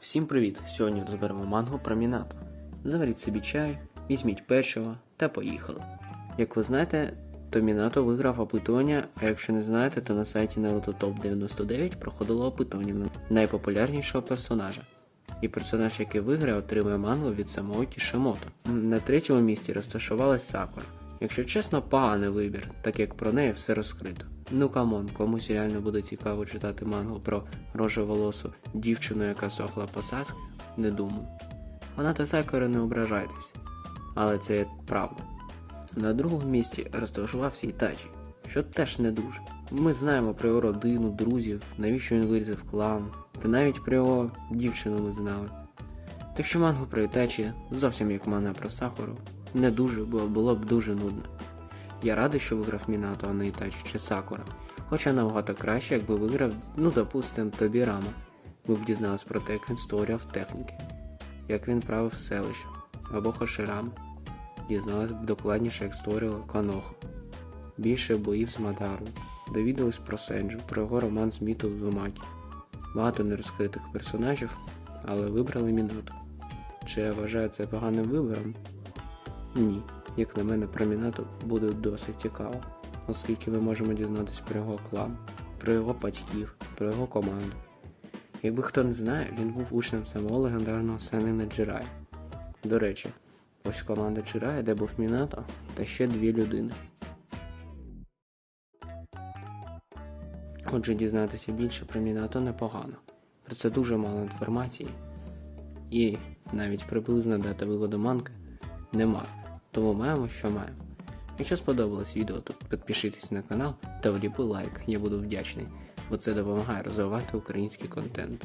Всім привіт! Сьогодні розберемо мангу про Мінато. Заваріть собі чай, візьміть печиво та поїхали. Як ви знаєте, то Мінато виграв опитування, а якщо не знаєте, то на сайті Naruto Top 99 проходило опитування на найпопулярнішого персонажа. І персонаж, який виграє, отримує мангу від самого Кішемото. На третьому місці розташувалась Сакура. Якщо чесно, поганий вибір, так як про неї все розкрито. Ну камон, комусь реально буде цікаво читати мангу про рожеволосу дівчину, яка сохла посадки, не думаю. Вона та Сакура не ображайтесь, але це правда. На другому місці розташувався Ітачі, що теж не дуже. Ми знаємо про його родину, друзів, навіщо він вирізав клан, та навіть про його дівчину ми знали. Так що мангу про Ітачі, зовсім як манга про Сахуру, не дуже, бо було б дуже нудно. Я радий, що виграв Мінато, а не Ітачі чи Сакура. Хоча набагато краще, якби виграв, ну допустим, Тобірама. Ви б дізнались про те, як він створював техніки, як він правив селище, або Хоширама. Дізнались б докладніше, як створював Каноху. Більше боїв з Мадару. Довідались про Сенджу, про його роман з Міто Зумакі. Багато нерозкритих персонажів, але вибрали Мінато. Чи я вважаю це поганим вибором? Ні. Як на мене, про Мінато буде досить цікаво, оскільки ми можемо дізнатися про його клан, про його батьків, про його команду. Якби хто не знає, він був учнем самого легендарного Сенина Джирая. До речі, ось команда Джирая, де був Мінато, та ще дві людини. Отже, дізнатися більше про Мінато непогано. Про це дуже мало інформації. І навіть приблизна дата виводу манки нема. Тому маємо, що маємо. Якщо сподобалось відео, то підпишитесь на канал та вліпи лайк, я буду вдячний, бо це допомагає розвивати український контент.